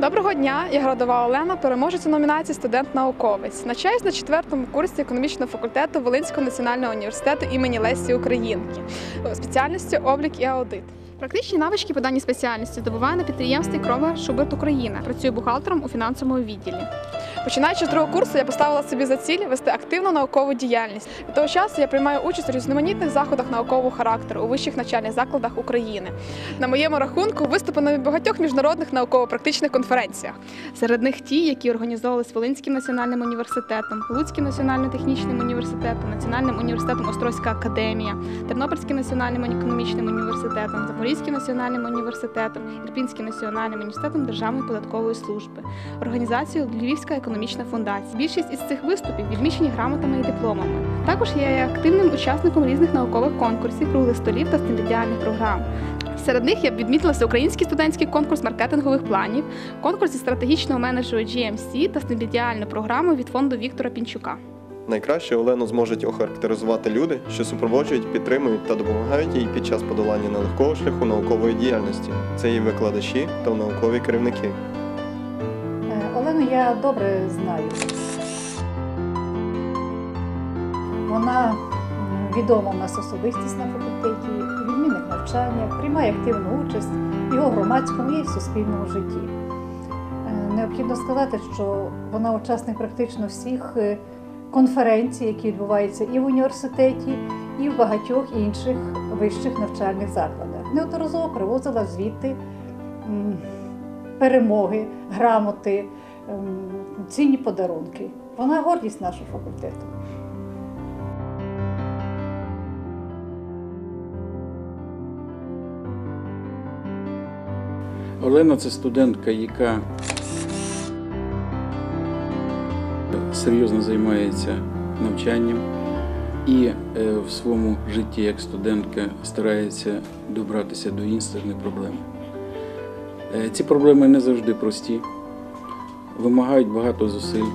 Доброго дня, я Градова Олена, переможець у номінації Студент-науковець. Навчаюсь на четвертому курсі економічного факультету Волинського національного університету імені Лесі Українки у спеціальності облік і аудит. Практичні навички по даній спеціальності здобуваю на підприємстві Крова Шуберт Україна. Працюю бухгалтером у фінансовому відділі. Починаючи з другого курсу, я поставила собі за ціль вести активну наукову діяльність. Від того часу я приймаю участь у різноманітних заходах наукового характеру у вищих навчальних закладах України. На моєму рахунку виступи на багатьох міжнародних науково-практичних конференціях. Серед них ті, які організовувались Волинським національним університетом, Луцьким національно-технічним університетом, Національним університетом Острозька академія, Тернопільським національним економічним університетом, Запорізьким національним університетом, Ірпінським національним університетом Державної податкової служби, організацією Львівська економічна фундація. Більшість із цих виступів відмічені грамотами і дипломами. Також я є активним учасником різних наукових конкурсів, круглих столів та стипендіальних програм. Серед них я б відмітила всеукраїнський студентський конкурс маркетингових планів, конкурс із стратегічного менеджеру GMC та стипендіальну програму від фонду Віктора Пінчука. Найкраще Олену зможуть охарактеризувати люди, що супроводжують, підтримують та допомагають їй під час подолання нелегкого шляху наукової діяльності. Це її викладачі та наукові керівники. Е, Олену я добре знаю. Вона відома в нас особистість на факультеті, відмінник навчання, приймає активну участь і у громадському і в суспільному житті. Е, Необхідно сказати, що вона учасник практично всіх конференцій, які відбуваються і в університеті, і в багатьох інших вищих навчальних закладах. Неодноразово привозила звідти перемоги, грамоти, цінні подарунки. Вона гордість нашого факультету. Олена це студентка, яка серйозно займається навчанням і е, в своєму житті як студентка старається добратися до істинних проблем. Е, Ці проблеми не завжди прості, вимагають багато зусиль,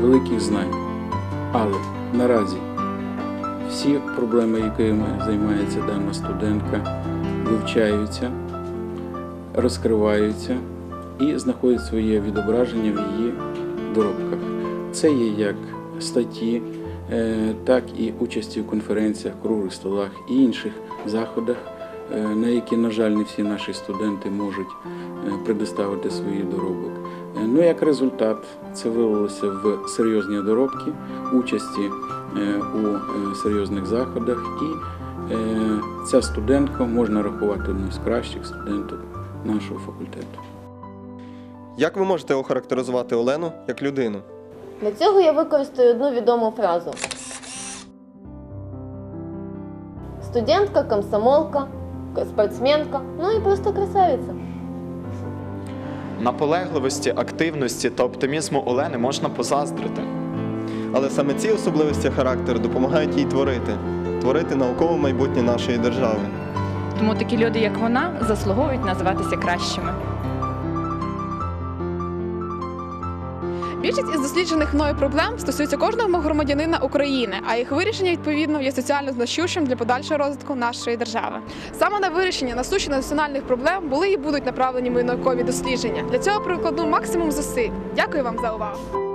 великих знань. Але наразі всі проблеми, якими займається дана студентка, вивчаються розкриваються і знаходять своє відображення в її доробках. Це є як статті, е, так і участі в конференціях, круглих столах і інших заходах, е, на які, на жаль, не всі наші студенти можуть е, предоставити свої доробок. Ну, як результат, це вилилося в серйозні доробки, участі у серйозних заходах, і ця студентка можна рахувати одною з кращих студенток нашого факультету. Як ви можете охарактеризувати Олену як людину? Для цього я використаю одну відому фразу. Студентка, комсомолка, спортсменка, ну і просто красавиця. Наполегливості, активності та оптимізму Олени можна позаздрити. Але саме ці особливості характеру допомагають їй творити, творити наукове майбутнє нашої держави. Тому такі люди, як вона, заслуговують називатися кращими. Більшість із досліджених мною проблем стосується кожного громадянина України, а їх вирішення відповідно є соціально значущим для подальшого розвитку нашої держави. Саме на вирішення насущих національних проблем були і будуть направлені мої наукові дослідження. Для цього прикладу максимум зусиль. Дякую вам за увагу.